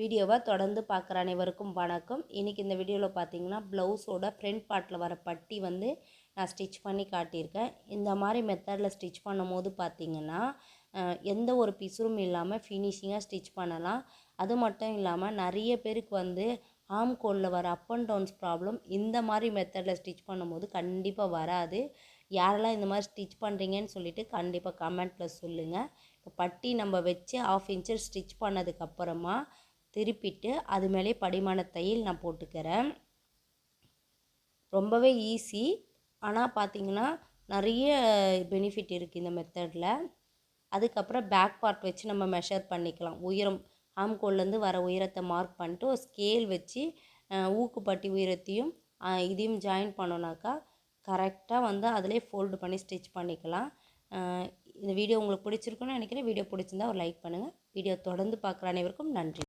வீடியோவை தொடர்ந்து பார்க்குற அனைவருக்கும் வணக்கம். இன்றைக்கி இந்த வீடியோவில் பார்த்தீங்கன்னா ப்ளவுஸோட ஃப்ரண்ட் பார்ட்டில் வர பட்டி வந்து நான் ஸ்டிச் பண்ணி காட்டியிருக்கேன். இந்த மாதிரி மெத்தடில் ஸ்டிச் பண்ணும்போது பார்த்தீங்கன்னா எந்த ஒரு பிசுறும் இல்லாமல் ஃபினிஷிங்காக ஸ்டிச் பண்ணலாம். அது மட்டும் இல்லாமல் நிறைய பேருக்கு வந்து ஆம் கோலில் வர அப் அண்ட் டவுன்ஸ் ப்ராப்ளம் இந்த மாதிரி மெத்தடில் ஸ்டிச் பண்ணும்போது கண்டிப்பாக வராது. யாரெல்லாம் இந்த மாதிரி ஸ்டிச் பண்ணுறீங்கன்னு சொல்லிவிட்டு கண்டிப்பாக கமெண்ட்டில் சொல்லுங்கள் இப்போ பட்டி நம்ம வச்சு ஆஃப் இன்ச்சு ஸ்டிச் பண்ணதுக்கப்புறமா திருப்பிட்டு அது மேலே படிமான தையல் நான் போட்டுக்கிறேன். ரொம்பவே ஈஸி ஆனால் பார்த்திங்கன்னா நிறைய பெனிஃபிட் இருக்குது இந்த மெத்தடில் அதுக்கப்புறம் பேக் பார்ட் வச்சு நம்ம மெஷர் பண்ணிக்கலாம். உயரம் ஆம்கோல்லேருந்து வர உயரத்தை மார்க் பண்ணிட்டு ஒரு ஸ்கேல் வச்சு ஊக்குப்பட்டி உயரத்தையும் இதையும் ஜாயின் பண்ணோன்னாக்கா கரெக்டாக வந்து அதிலே ஃபோல்டு பண்ணி ஸ்டிச் பண்ணிக்கலாம். இந்த வீடியோ உங்களுக்கு பிடிச்சிருக்குன்னு நினைக்கிறேன். வீடியோ பிடிச்சிருந்தா ஒரு லைக் பண்ணுங்கள் வீடியோ தொடர்ந்து பார்க்குற அனைவருக்கும் நன்றி.